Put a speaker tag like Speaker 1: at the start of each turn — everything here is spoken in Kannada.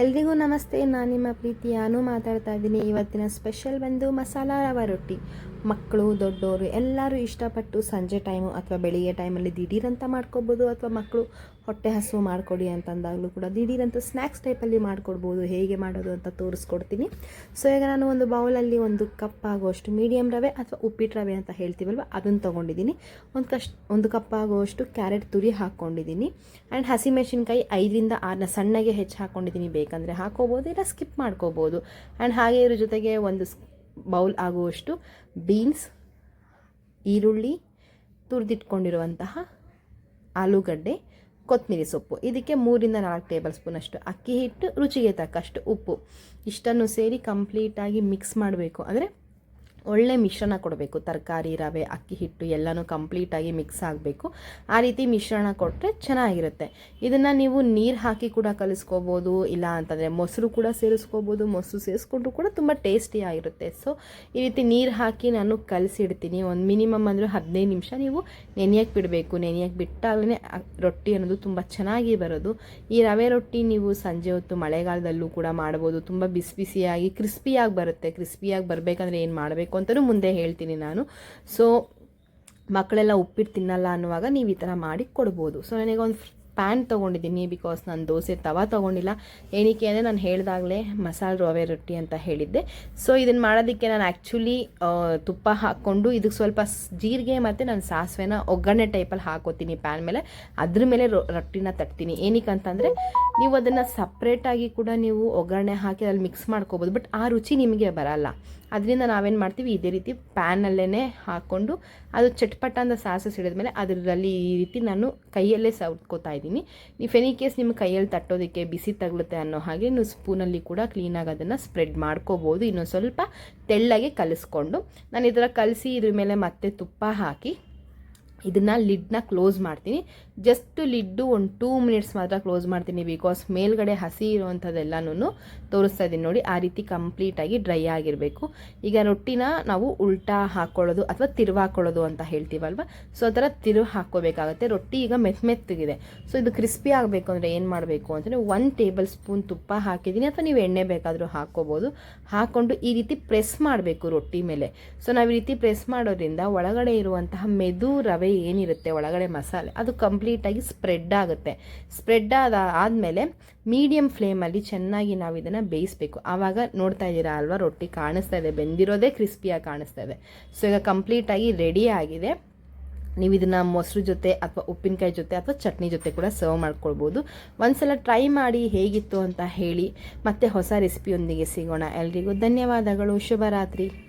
Speaker 1: ಎಲ್ರಿಗೂ ನಮಸ್ತೆ ನಾನು ನಿಮ್ಮ ಪ್ರೀತಿ. ಅನು ಮಾತಾಡ್ತಾ ಇದ್ದೀನಿ. ಇವತ್ತಿನ ಸ್ಪೆಷಲ್ ಬಂದು ಮಸಾಲ ರವೆ ರೊಟ್ಟಿ. ಮಕ್ಕಳು ದೊಡ್ಡವರು ಎಲ್ಲರೂ ಇಷ್ಟಪಟ್ಟು ಸಂಜೆ ಟೈಮು ಅಥವಾ ಬೆಳಿಗ್ಗೆ ಟೈಮಲ್ಲಿ ದಿಢೀರಂತ ಮಾಡ್ಕೊಬೋದು ಅಥವಾ ಮಕ್ಕಳು ಹೊಟ್ಟೆ ಹಸು ಮಾಡಿಕೊಡಿ ಅಂತಂದಾಗಲೂ ಕೂಡ ದಿಢೀರಂತ ಸ್ನ್ಯಾಕ್ಸ್ ಟೈಪಲ್ಲಿ ಮಾಡಿಕೊಡ್ಬೋದು, ಹೇಗೆ ಮಾಡೋದು ಅಂತ ತೋರಿಸ್ಕೊಡ್ತೀನಿ. ಸೊ ಈಗ ನಾನು ಒಂದು ಬೌಲಲ್ಲಿ ಒಂದು ಕಪ್ ಆಗುವಷ್ಟು ಮೀಡಿಯಮ್ ರವೆ ಅಥವಾ ಉಪ್ಪಿಟ್ಟು ರವೆ ಅಂತ ಹೇಳ್ತೀವಲ್ವ, ಅದನ್ನು ತೊಗೊಂಡಿದ್ದೀನಿ. ಒಂದು ಕಷ್ಟ ಒಂದು ಕಪ್ ಆಗುವಷ್ಟು ಕ್ಯಾರೆಟ್ ತುರಿ ಹಾಕ್ಕೊಂಡಿದ್ದೀನಿ. ಆ್ಯಂಡ್ ಹಸಿಮೆಣಸಿನ್ಕಾಯಿ ಐದರಿಂದ ಆರನ್ನ ಸಣ್ಣಗೆ ಹೆಚ್ಚು ಹಾಕ್ಕೊಂಡಿದ್ದೀನಿ. ಬೇಕಂದರೆ ಹಾಕೋಬೋದು, ಇಲ್ಲ ಸ್ಕಿಪ್ ಮಾಡ್ಕೋಬೋದು. ಆ್ಯಂಡ್ ಹಾಗೆ ಇದ್ರ ಜೊತೆಗೆ ಒಂದು ಬೌಲ್ ಆಗುವಷ್ಟು ಬೀನ್ಸ್, ಈರುಳ್ಳಿ ತುರಿದಿಟ್ಕೊಂಡಿರುವಂತಹ ಆಲೂಗಡ್ಡೆ ಕೊತ್ತಂಬರಿ ಸೊಪ್ಪು. ಇದಕ್ಕೆ ಮೂರಿಂದ ನಾಲ್ಕು ಟೇಬಲ್ ಸ್ಪೂನಷ್ಟು ಅಕ್ಕಿ ಹಿಟ್ಟು, ರುಚಿಗೆ ತಕ್ಕಷ್ಟು ಉಪ್ಪು. ಇಷ್ಟನ್ನು ಸೇರಿ ಕಂಪ್ಲೀಟಾಗಿ ಮಿಕ್ಸ್ ಮಾಡಬೇಕು. ಅಂದರೆ ಒಳ್ಳೆ ಮಿಶ್ರಣ ಕೊಡಬೇಕು. ತರಕಾರಿ, ರವೆ, ಅಕ್ಕಿ, ಹಿಟ್ಟು ಎಲ್ಲನೂ ಕಂಪ್ಲೀಟಾಗಿ ಮಿಕ್ಸ್ ಆಗಬೇಕು. ಆ ರೀತಿ ಮಿಶ್ರಣ ಕೊಟ್ಟರೆ ಚೆನ್ನಾಗಿರುತ್ತೆ. ಇದನ್ನು ನೀವು ನೀರು ಹಾಕಿ ಕೂಡ ಕಲಿಸ್ಕೋಬೋದು, ಇಲ್ಲ ಅಂತಂದರೆ ಮೊಸರು ಕೂಡ ಸೇರಿಸ್ಕೋಬೋದು. ಮೊಸರು ಸೇರಿಸ್ಕೊಂಡ್ರು ಕೂಡ ತುಂಬ ಟೇಸ್ಟಿಯಾಗಿರುತ್ತೆ ಸೊ ಈ ರೀತಿ ನೀರು ಹಾಕಿ ನಾನು ಕಲಸಿಡ್ತೀನಿ. ಒಂದು ಮಿನಿಮಮ್ ಅಂದರೆ ಹದಿನೈದು ನಿಮಿಷ ನೀವು ನೆನೆಯಕ್ಕೆ ಬಿಡಬೇಕು. ನೆನೆಯಕ್ಕೆ ಬಿಟ್ಟಾಗಲೇ ರೊಟ್ಟಿ ಅನ್ನೋದು ತುಂಬ ಚೆನ್ನಾಗಿ ಬರೋದು. ಈ ರವೆ ರೊಟ್ಟಿ ನೀವು ಸಂಜೆ ಹೊತ್ತು ಮಳೆಗಾಲದಲ್ಲೂ ಕೂಡ ಮಾಡ್ಬೋದು. ತುಂಬ ಬಿಸಿ ಬಿಸಿಯಾಗಿ ಕ್ರಿಸ್ಪಿಯಾಗಿ ಬರುತ್ತೆ. ಕ್ರಿಸ್ಪಿಯಾಗಿ ಬರಬೇಕಂದ್ರೆ ಏನು ಮಾಡಬೇಕು? ಅಂತಲೂ ಮುಂದೆ ಹೇಳ್ತೀನಿ ನಾನು. ಸೊ ಮಕ್ಕಳೆಲ್ಲ ಉಪ್ಪಿಟ್ಟು ತಿನ್ನಲ್ಲ ಅನ್ನುವಾಗ ನೀವು ಈ ಥರ ಮಾಡಿ ಕೊಡ್ಬೋದು. ಸೊ ನನಗೆ ಒಂದು ಪ್ಯಾನ್ ತೊಗೊಂಡಿದ್ದೀನಿ ಬಿಕಾಸ್ ನಾನು ದೋಸೆ ತವ ತೊಗೊಂಡಿಲ್ಲ. ಏನಕ್ಕೆ ಅಂದರೆ ನಾನು ಹೇಳಿದಾಗಲೇ ಮಸಾಲೆ ರವೆ ರೊಟ್ಟಿ ಅಂತ ಹೇಳಿದ್ದೆ. ಸೊ ಇದನ್ನು ಮಾಡೋದಕ್ಕೆ ನಾನು ಆ್ಯಕ್ಚುಲಿ ತುಪ್ಪ ಹಾಕ್ಕೊಂಡು ಇದಕ್ಕೆ ಸ್ವಲ್ಪ ಜೀರಿಗೆ ಮತ್ತು ನಾನು ಸಾಸಿವೆನ ಒಗ್ಗರಣೆ ಟೈಪಲ್ಲಿ ಹಾಕೋತೀನಿ ಪ್ಯಾನ್ ಮೇಲೆ. ಅದ್ರ ಮೇಲೆ ರೊಟ್ಟಿನ ತಟ್ತೀನಿ. ಏನಕ್ಕೆ ಅಂತಂದರೆ ನೀವು ಅದನ್ನು ಸಪ್ರೇಟಾಗಿ ಕೂಡ ನೀವು ಒಗ್ಗರಣೆ ಹಾಕಿ ಅಲ್ಲಿ ಮಿಕ್ಸ್ ಮಾಡ್ಕೋಬೋದು. ಬಟ್ ಆ ರುಚಿ ನಿಮಗೆ ಬರಲ್ಲ. ಅದರಿಂದ ನಾವೇನು ಮಾಡ್ತೀವಿ? ಇದೇ ರೀತಿ ಪ್ಯಾನಲ್ಲೇ ಹಾಕ್ಕೊಂಡು ಅದು ಚಟ್ಪಟ ಅಂತ ಸಾಸು ಸಿಡಿದ್ಮೇಲೆ ಅದರಲ್ಲಿ ಈ ರೀತಿ ನಾನು ಕೈಯಲ್ಲೇ ಸೌತ್ಕೋತಾ ಇದ್ದೀನಿ. ನೀವು ಫೆನಿ ಕೇಸ್ ನಿಮ್ಮ ಕೈಯಲ್ಲಿ ತಟ್ಟೋದಕ್ಕೆ ಬಿಸಿ ತಗಲುತ್ತೆ ಅನ್ನೋ ಹಾಗೆ ನೀವು ಸ್ಪೂನಲ್ಲಿ ಕೂಡ ಕ್ಲೀನಾಗಿ ಅದನ್ನು ಸ್ಪ್ರೆಡ್ ಮಾಡ್ಕೋಬೋದು. ಇನ್ನೊಂದು ಸ್ವಲ್ಪ ತೆಳ್ಳಗೆ ಕಲಿಸ್ಕೊಂಡು ನಾನು ಇದರ ಕಲಸಿ ಇದ್ರ ಮೇಲೆ ಮತ್ತೆ ತುಪ್ಪ ಹಾಕಿ ಇದನ್ನು ಲಿಡ್ನ ಕ್ಲೋಸ್ ಮಾಡ್ತೀನಿ. ಜಸ್ಟ್ ಲಿಡ್ಡು ಒಂದು ಟೂ ಮಿನಿಟ್ಸ್ ಮಾತ್ರ ಕ್ಲೋಸ್ ಮಾಡ್ತೀನಿ ಬಿಕಾಸ್ ಮೇಲ್ಗಡೆ ಹಸಿ ಇರುವಂಥದ್ದೆಲ್ಲನೂ ತೋರಿಸ್ತಾ ಇದ್ದೀನಿ ನೋಡಿ, ಆ ರೀತಿ ಕಂಪ್ಲೀಟಾಗಿ ಡ್ರೈ ಆಗಿರಬೇಕು. ಈಗ ರೊಟ್ಟಿನ ನಾವು ಉಲ್ಟಾ ಹಾಕ್ಕೊಳ್ಳೋದು ಅಥವಾ ತಿರುವು ಹಾಕ್ಕೊಳ್ಳೋದು ಅಂತ ಹೇಳ್ತೀವಲ್ವ? ಸೊ, ಆ ಥರ ತಿರುವು ಹಾಕ್ಕೋಬೇಕಾಗತ್ತೆ. ರೊಟ್ಟಿ ಈಗ ಮೆತ್ ಮೆತ್ತಗಿದೆ. ಸೊ, ಇದು ಕ್ರಿಸ್ಪಿ ಆಗಬೇಕು ಅಂದರೆ ಏನು ಮಾಡಬೇಕು ಅಂತಂದರೆ ಒನ್ ಟೇಬಲ್ ಸ್ಪೂನ್ ತುಪ್ಪ ಹಾಕಿದ್ದೀನಿ ಅಥವಾ ನೀವು ಎಣ್ಣೆ ಬೇಕಾದರೂ ಹಾಕ್ಕೋಬೋದು. ಹಾಕ್ಕೊಂಡು ಈ ರೀತಿ ಪ್ರೆಸ್ ಮಾಡಬೇಕು ರೊಟ್ಟಿ ಮೇಲೆ. ಸೊ, ನಾವು ಈ ರೀತಿ ಪ್ರೆಸ್ ಮಾಡೋದ್ರಿಂದ ಒಳಗಡೆ ಇರುವಂತಹ ಮೆದು ರವೆ ಏನಿರುತ್ತೆ ಒಳಗಡೆ ಮಸಾಲೆ, ಅದು ಕಂಪ್ಲೀಟಾಗಿ ಸ್ಪ್ರೆಡ್ ಆಗುತ್ತೆ. ಸ್ಪ್ರೆಡ್ ಆದ ಆದಮೇಲೆ ಮೀಡಿಯಮ್ ಫ್ಲೇಮಲ್ಲಿ ಚೆನ್ನಾಗಿ ನಾವು ಇದನ್ನು ಬೇಯಿಸಬೇಕು. ಆವಾಗ ನೋಡ್ತಾ ಇದ್ದೀರಾ ಅಲ್ವಾ, ರೊಟ್ಟಿ ಕಾಣಿಸ್ತಾ ಇದೆ, ಬೆಂದಿರೋದೇ ಕ್ರಿಸ್ಪಿಯಾಗಿ ಕಾಣಿಸ್ತಾ ಇದೆ. ಸೊ ಈಗ ಕಂಪ್ಲೀಟಾಗಿ ರೆಡಿ ಆಗಿದೆ. ನೀವು ಇದನ್ನು ಮೊಸರು ಜೊತೆ ಅಥವಾ ಉಪ್ಪಿನಕಾಯಿ ಜೊತೆ ಅಥವಾ ಚಟ್ನಿ ಜೊತೆ ಕೂಡ ಸರ್ವ್ ಮಾಡ್ಕೊಳ್ಬೋದು. ಒಂದ್ಸಲ ಟ್ರೈ ಮಾಡಿ ಹೇಗಿತ್ತು ಅಂತ ಹೇಳಿ ಮತ್ತೆ ಹೊಸ ರೆಸಿಪಿಯೊಂದಿಗೆ ಸಿಗೋಣ. ಎಲ್ರಿಗೂ ಧನ್ಯವಾದಗಳು, ಶುಭರಾತ್ರಿ.